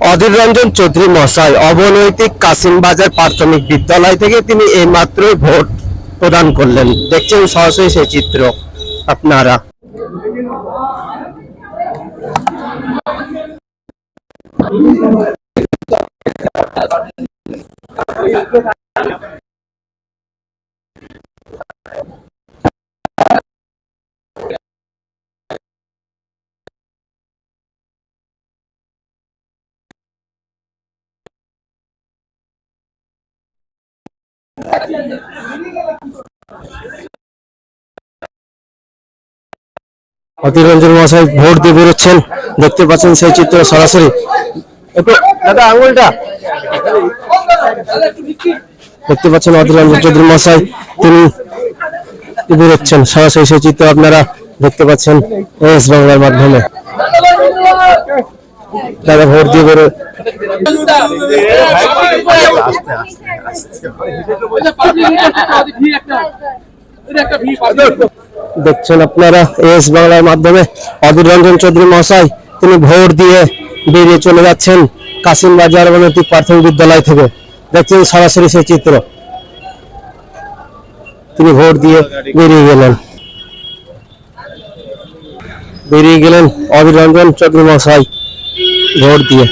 অধীর রঞ্জন চৌধুরী মশাই, অবনৈতিক কাসিমবাজার প্রাথমিক বিদ্যালয় থেকে তিনি এইমাত্রই ভোট প্রদান করলেন। দেখছেন সরাসরি সেই চিত্র আপনারা। অধীর রঞ্জন মশাই ভোট দিয়ে বেরোচ্ছেন। দেখতে পাচ্ছেন সেই চিত্র সরাসরি। দাদা, আঙুলটা। দেখতে পাচ্ছেন অধীর রঞ্জন চৌধুরী মশাই তিনি বেরোচ্ছেন। সরাসরি সেই চিত্র আপনারা দেখতে পাচ্ছেন এস বাংলার মাধ্যমে। দাদা ভোট দিয়ে করে দেখছেন আপনারা এস বাংলার মাধ্যমে অধীর রঞ্জন চৌধুরী মশাই তিনি ভোট দিয়ে বেরিয়ে চলে যাচ্ছেন কাসিম বাজার অবনতি প্রাথমিক বিদ্যালয় থেকে। দেখছেন সরাসরি সেই চিত্র। তিনি ভোট দিয়ে বেরিয়ে গেলেন। বেরিয়ে গেলেন অধীর চৌধুরী মশাই রোড দিয়ে